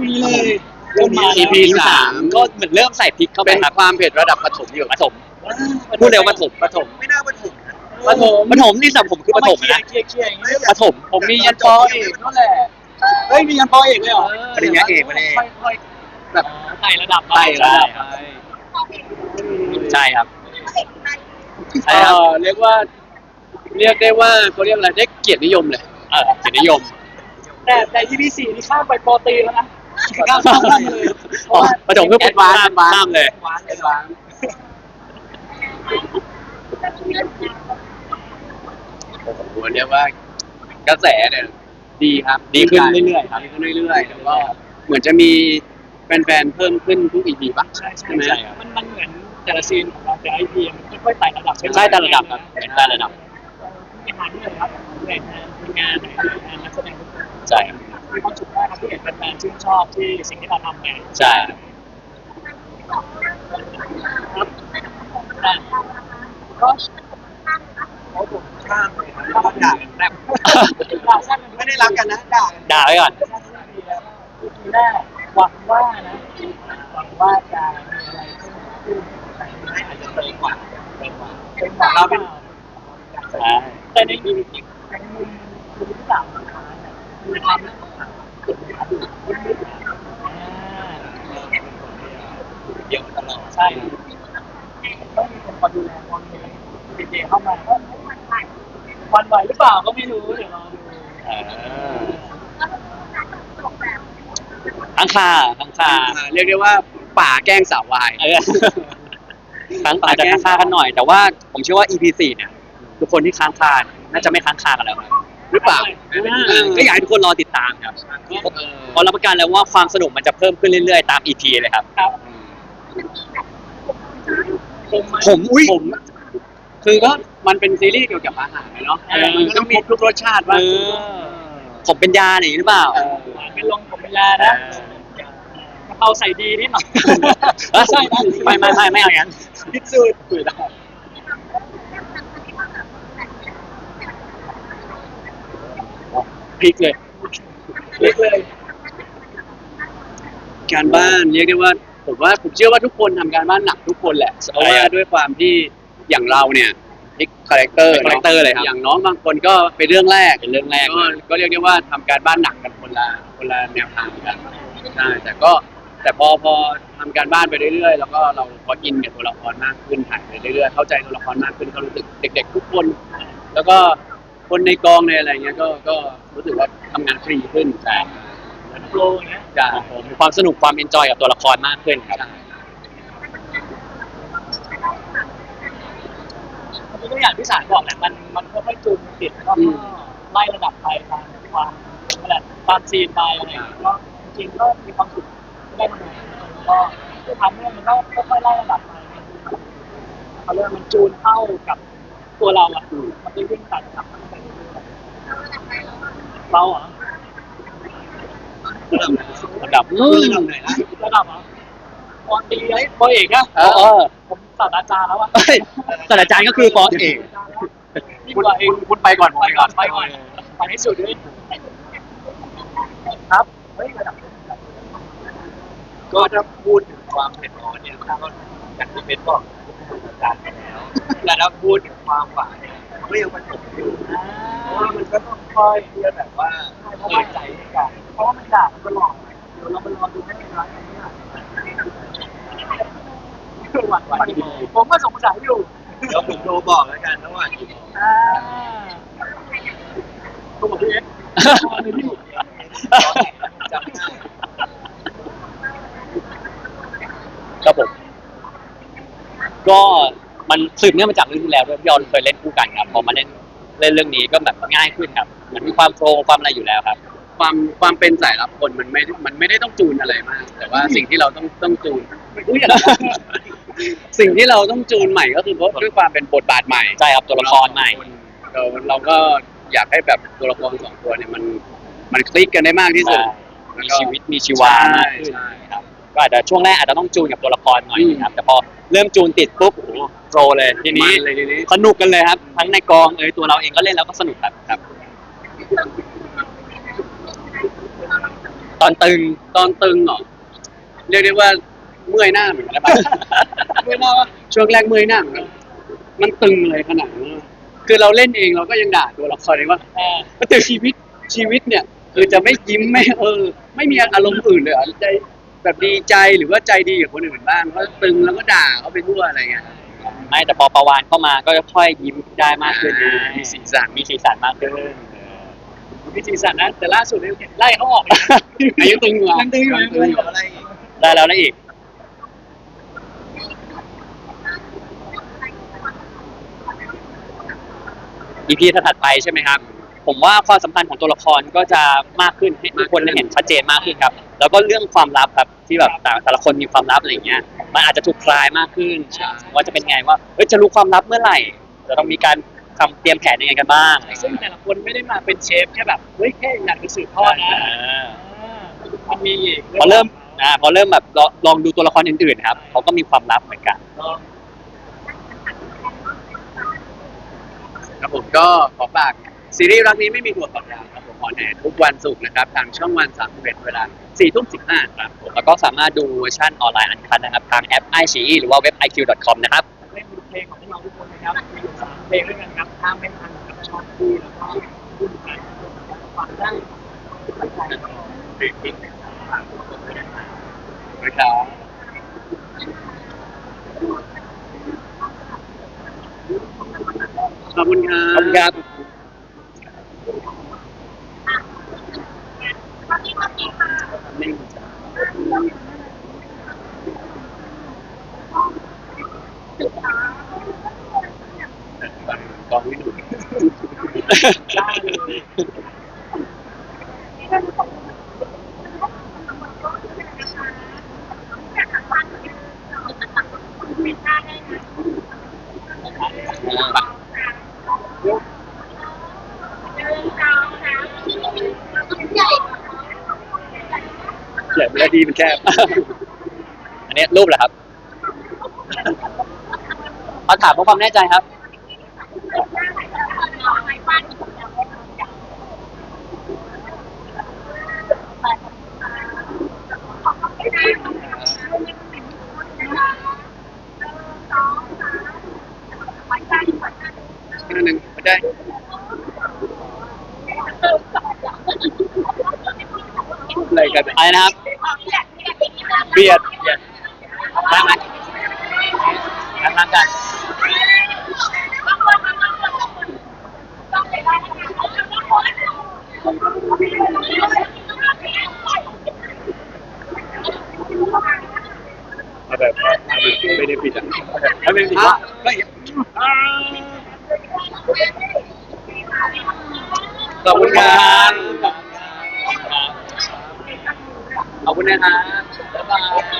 นี่เลยเริ่มมา EP สามก็เหมือนเริ่มใส่พริกเข้าไปเป็นครับความเผ็ดระดับปฐมอยู่ปฐมพูดเร็วปฐมปฐมไม่น่าปฐมนะปฐมปฐมนี่สำหรับผมคือปฐมนะเคลียร์เคลียร์อย่างนี้ปฐมผมมียันปอเอกนั่นแหละเฮ้ยมียันปอเอกเลยเหรอปริญญาเอกมาเลยค่อยๆแบบไต่ระดับไต่ระดับใช่ครับใช่ครับเอ่อเรียกว่า เรียกได้ว่าเขาเรียกอะไรได้เกียรตินิยมเลยเออเกียรตินิยม แต่แต่ EP สี่นี่ข้ามไปโปรตีนแล้วนะ ข้ามข้ามข้ามเลยอ๋อปฐมคือแอดวานซ์ข้ามข้ามเลยหวานเลยหวานโอ้โหเรียกว่ากระแสเนี่ยดีครับ ดีขึ้นเรื่อยๆครับดีขึ้นเรื่อยๆแล้วก็เหมือนจะมีแฟนๆเพิ่มขึ้นทุก EP ป่ะใช่ใช่ใช่ไหมใช่มันมันเหมือนแต่ละซีนของเราแต่ละ EP มันค่อยๆไต่ระดับใช่ไต่ระดับครับเหมือนไต่ระดับเป็นงานด้วยครับเป็นงานเป็นงานงานนักแสดงทุกคนใช่ครับ มีความสุขมากครับที่เห็นแฟนๆชื่นชอบที่สิ่งที่เราทำไงใช่แต่ก็โอ้ผมข้ามเลยครับด่ากันแรบด่าแซ่บกันไม่ได้รักกันนะด่ากันด่าไว้ก่อนทีแรกหวังว่านะหวังว่าจะมีอะไรขึ้นแต่ไม่อาจจะเร็วกว่าเร็วกว่าเป็นหวังเราเป็นใช่แต่ในมุมอีกในมุมมุมที่สามนะคะมีความ เรื่องของความเดียวตลอดใช่ต้องมีคนคอยดูแลคนนึงเด็กๆเข้ามาก็วันไหวหรือเปล่าก็ไม่รู้เดี๋ยวรอดูเออข้างคาข้างคาอ่าเรียกได้ว่าป่าแกล้งสาววาย เออค้างอาจะค้างคากันหน่อย แต่ว่าผมเชื่อว่า EP 4เนี่ยทุกคนที่ค้างคาเนี่ยน่าจะไม่ค้างคากันแล้วครับ หรือเปล่าอ่าก็อยากให้ทุกคนรอติดตามครับเออเพราะรับประกันแล้วว่าความสนุกมันจะเพิ่มขึ้นเรื่อยๆ ตาม EP เลยครับครับผมผมอุ้ยผมคือก็มันเป็นซีรีส์เกี่ยวกับอาหารเนาะเออมันก็ต้องมีทุกรสชาติเอว่าอผมเป็นยาอย่างนี้หรือเปล่าหวานเป็นลงผมเวลานะกะเพราใส่ดีนิดหน่อยเออไม่ไม่ไม่ไม่เอาอย่างนั้นพิซซูดคุยได้ พลิกเลยเล็กเลย การบ้านเรียกได้ว่า ผมว่าผมเชื่อว่าทุกคนทำการบ้านหนักทุกคนแหละเพราะว่าด้วยความที่อย่างเราเนี่ยพลิกคาแรคเตอร์เป็นคาแรคเตอร์เลยครับอย่างน้องบางคนก็เป็นเรื่องแรกเป็นเรื่องแรกก็ก็เรียกได้ว่าทำการบ้านหนักกันคนละคนละแนวทางกันใช่แต่ก็แต่พอพอทำการบ้านไปเรื่อยๆ แล้วก็เราพออินกับตัวละครมากขึ้นถ่ายไปเรื่อยๆเข้าใจตัวละครมากขึ้นก็รู้สึกเด็ก ๆ ทุกคน แล้วก็ คนในกองในอะไรเงี้ยก็ก็รู้สึกว่าทำงานฟรีขึ้นใช่โปรอย่างเงี้ยใช่ผมมีความสนุกความเอนจอยกับตัวละครมากขึ้นครับมันตัวอย่างที่สารบอกแหละมันมันค่อยๆจูนติดแล้วก็ไล่ระดับไปตามความอะไรตามซีนไปอะไรอย่างเงี้ยก็จริงๆก็มีความสุขได้ทำงานก็ทำให้มันก็ค่อยๆไล่ระดับไปเขาเรียกว่ามันจูนเข้ากับตัวเราอะมันจะวิ่งตัดกับไปเรื่อยๆ เราเหรอระดับอืม ระดับเหรอปอตีไอ้ปอเอกนะเออเออผมศาสตราจารย์แล้วอะเฮ้ยศาสตราจารย์ก็คือปอเอกยิ่งกว่าเองคุณไปก่อนไปก่อนไปก่อนไปให้สุดด้วยครับเฮ้ยระดับก็ถ้าพูดถึงความเผ็ดร้อนเนี่ยก็อย่างที่เป็นบอกจานไปแล้วแล้วถ้าพูดถึงความหวานเนี่ยมัน ก็ยังผสมอยู่เพราะว่ามันก็ต้องค่อยเพื่อแบบว่าเปิดใจให้กันเพราะว่ามันด่ามันตลอดเดี๋ยวเราไปรอดูให้ร้านนี้หวานหวานผมก็สงสัยอยู่เดี๋ยวผมโทรบอกแล้วกันระหว่างกี่โมงอ่าตัวพี่เอ็กซ์พี่ จำได้ ครับผม ก็ มันสืบเนื่องมาจากเรื่องที่แล้วด้วยพี่ยอนเคยเล่นคู่กันครับพอมาเล่นเล่นเรื่องนี้ก็แบบง่ายขึ้นครับมันมีความโฟล์ความอะไรอยู่แล้วครับ ความความเป็นสายรับคนมันไม่ มันไม่ได้ต้องจูนอะไรมาก แต่ว่าสิ่งที่เราต้องต้องจูนรู้อย่างนั้นสิ่งที่เราต้องจูนใหม่ก็คือเพราะด้วยความเป็นบทบาทใหม่ใช่ครับตัวละครใหม่ เราเราก็อยากให้แบบตัวละครสองตัวเนี่ยมันมันคลิกกันได้มากที่สุด มีชีวิตมีชีวามากขึ้นใช่ครับ ก็อาจจะช่วงแรกอาจจะต้องจูนกับตัวละครหน่อยอืมนะครับแต่พอ เริ่มจูนติดปุ๊บโอ้โหโปรเลยทีนี้ มันเลยทีนี้ สนุกกันเลยครับ ทั้งในกองเอยตัวเราเองก็เล่นแล้วก็สนุกครับครับ ตอนตึงตอนตึงเหรอเรียกได้ว่าเมื่อยหน้าเหมือนกันนะเมื่อยหน้าวะช่วงแรกเมื่อยหน้าเหมือนกันมันตึงเลยขนาดนั้นคือเราเล่นเองเราก็ยังด่าตัวละครเองว่าเออก็แต่ชีวิตชีวิตเนี่ยคือจะไม่ยิ้มไม่เออ ไม่มีอารมณ์อื่นเลยเหรอใจ แบบดีใจหรือว่าใจดีกับคนอื่นบ้างก็ตึงแล้วก็ด่าเขาไปทั่วอะไรเงี้ย ไม่แต่พอประวานเข้ามาก็ค่อยยิ้มได้มากขึ้นนะมีสีสัน มีสีสันมากขึ้นมีสีสันนะแต่ล่าสุดเนี่ยเห็นไล่เขาออกเลยนะอายุตึงอยู่อะยังตึงอยู่ยังตึงอยู่อะไรอีกได้แล้วแล้วอีก อีพีถัดไปใช่ไหมครับ ผมว่าความสัมพันธ์ของตัวละครก็จะมากขึ้นให้ทุกคนได้เห็นชัดเจนมากขึ้นครับ แล้วก็เรื่องความลับครับที่แบบแต่แต่ละคนมีความลับอะไรอย่างเงี้ยมันอาจจะถูกคลายมากขึ้นว่าจะเป็นไงว่าเอ้ยจะรู้ความลับเมื่อไหร่จะต้องมีการทำเตรียมแผนยังไงกันบ้างซึ่งแต่ละคนไม่ได้มาเป็นเชฟแค่แบบเฮ้ยแค่อยากจะสืบทอดนะอ่าอ่ามันมีอีกพอเริ่มอ่าพอเริ่มแบบลองลองดูตัวละครอื่นๆครับเขาก็มีความลับเหมือนกัน ครับผมก็ขอฝาก ซีรีส์รักนี้ไม่มีหัวต่อยาวครับผมออนแอร์ทุกวันศุกร์นะครับ ทางช่องวันสามสิบเอ็ดเวลาสี่ทุ่มสิบห้าครับผมแล้วก็สามารถดูเวอร์ชันออนไลน์อันคันนะครับ ทางแอป i อ e หรือว่าเว็บ iq.com นะครับเล่นเพลงของพวกเราทุกคนนะครับมีอยู่สามเพลงด้วยกันครับข้ามไม่ทันกับชอบคู่แล้วก็คู่กันฟังได้ตั้งใจนะครับขอบคุณครั ขอบคุณครับ นิ่ง จ้ะกองไม่ดู ได้เลย ใหญ่เวลา ดีมันแคบ อันนี้รูปเหรอครับเอาถามเพราะความแน่ใจครับแค่นั้นหนึ่งไม่ได้อะไรกัน อะไรนะครับ เบียดได้ไหมนั่งนั่งกันเอาแบบเอาแบบไม่ได้ปิดอะไม่เป็นไรว่าไม่ขอบคุณครับขอบคุณนะครับ Bye.